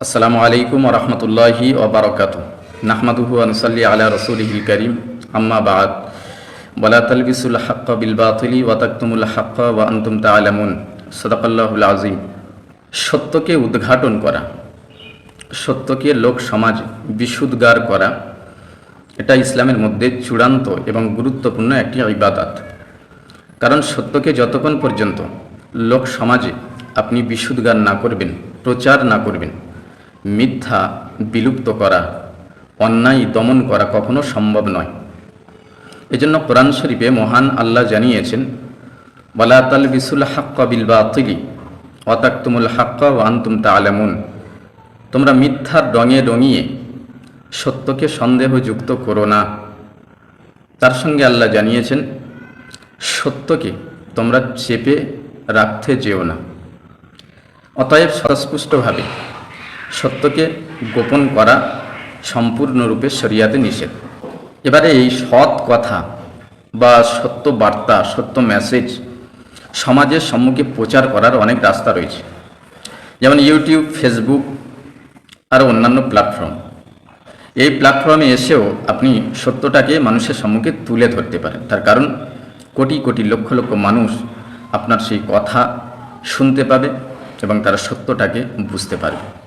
আসসালামু আলাইকুম রহমতুল্লাহি ওবরাকাত নাহমাদুহু আনসাল্লি আলা রসুলহিল করিম। আম্মা বাদ। বলা তালবিসুল হাক্কা বিল বাতিলি ওয়া তাকতুমুল হাক্কা ওয়া আনতুম তাআলামুন। সাদাকাল্লাহুল আযীম। সত্যকে উদ্ঘাটন করা, সত্যকে লোক সমাজ বিশুদ্গার করা, এটা ইসলামের মধ্যে চূড়ান্ত এবং গুরুত্বপূর্ণ একটি ইবাদত। কারণ সত্যকে যতক্ষণ পর্যন্ত লোক সমাজে আপনি বিশুদ্গার না করবেন, প্রচার না করবেন মিথ্যা বিলুপ্ত করা, অন্যায় দমন করা কখনো সম্ভব নয়। এজন্য কোরআন শরীফে মহান আল্লাহ জানিয়েছেন, ওয়ালা তাল বিসুল হাক্কা বিল বাতিলি অতাক্তুমুল হাক্কা ও আন্তুম তালামুন তোমরা মিথ্যার রঙে রঙিয়ে সত্যকে সন্দেহযুক্ত করো না। তার সঙ্গে আল্লাহ জানিয়েছেন, সত্যকে তোমরা চেপে রাখতে যেও না। অতএব স্বস্পুষ্টভাবে সত্যকে গোপন করা সম্পূর্ণরূপে শরিয়াতে নিষেধ। এবারে এই সৎ কথা বা সত্য বার্তা, সত্য মেসেজ সমাজের সম্মুখে প্রচার করার অনেক রাস্তা রয়েছে। যেমন ইউটিউব ফেসবুক আর অন্যান্য প্ল্যাটফর্ম এই প্ল্যাটফর্মে এসেও আপনি সত্যটাকে মানুষের সম্মুখে তুলে ধরতে পারেন। তার কারণ, কোটি কোটি লক্ষ লক্ষ মানুষ আপনার সেই কথা শুনতে পাবে এবং তারা সত্যটাকে বুঝতে পারবে।